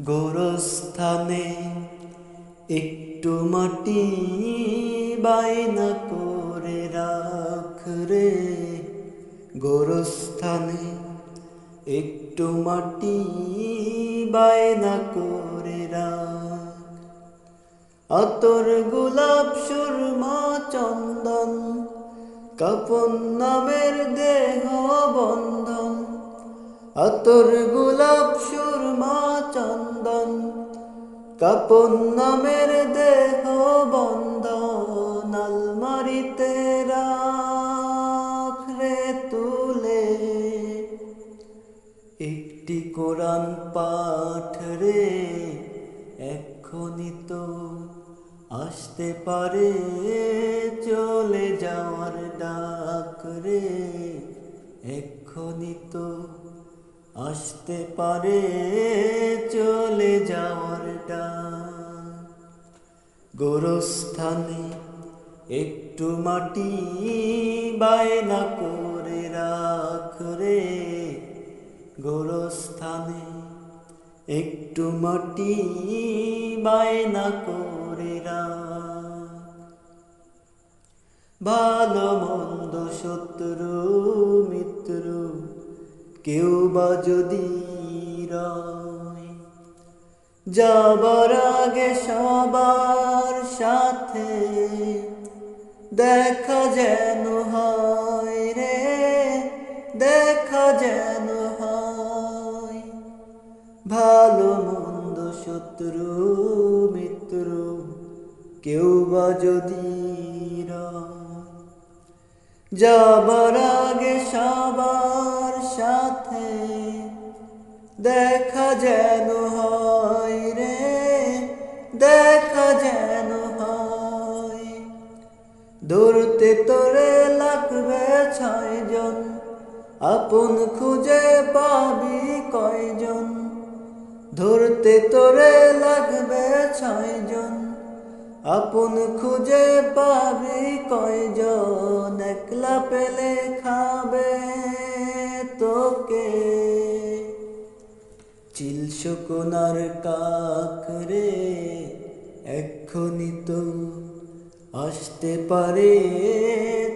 গোরস্থানে একটু মাটি বায়না করে রাখ রে। গোরস্থানে একটু মাটি বায়না করে রাখ। আতর গোলাপ, সুরমা, চন্দন, কাপন নামের দেহ বন্ধন আতর গোলাপ, সুরমা, চন্দন, কাপন নামের দেহ বন্ধন, আলমারিতে রাখ রে তুলে। একটি কোরআন পাঠ রে, এক্ষুনি তো আসতে পারে, চলে যাওয়ার ডাক রে, এক্ষুনি তো আসতে পারে, চলে যাওয়ার গোরস্থানে একটু মাটি বায়না করে রাখ রে। গোরস্থানে একটু মাটি বায়না করে ভালো মন্দ শত্রু, মিত্র কেউ বা যদি যাবার আগে সবার সাথে দেখা যেন হয় রে, দেখা যেন হয়। ভালো মন্দ শত্রু, মিত্র, কেউ বা যদি যাবার আগে সবার দেখা যেন হয় রে, দেখা যেন হয়। ধরতে তোরে লাগবে ছয়জন, আপন খুঁজে পাবি কয়জন। ধরতে তোরে লাগবে ছয়জন, আপন খুঁজে পাবি কয়জন। একলা পেলে খাবে তোকে। চিল শুকনার কাক রে, এক্ষুনি তো আসতে পারে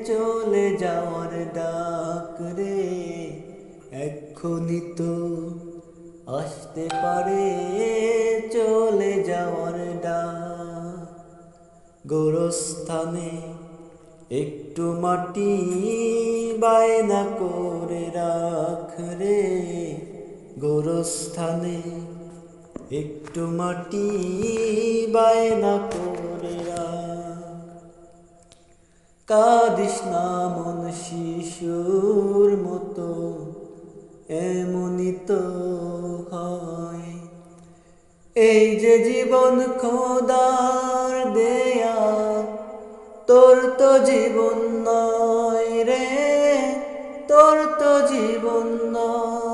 চলে যাওয়ার ডাক রে, এক্ষুনি তো আসতে পারে চলে যাওয়ার ডাক। গোরস্থানে একটু মাটি বায়না করে রাখ রে গোরস্থানে একটু মাটি বায়না করে কাদিস না মন শিশুর মতো, এমনই তো হয়। এই যে জীবন খোদার দেয়া, তোর তো জীবন নয় রে, তোর তো জীবন নয়।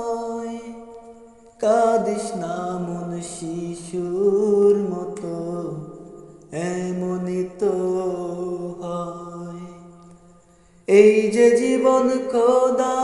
কাদিস না মন শিশুর মতো এমনই তো হয়। এই যে জীবন খোদা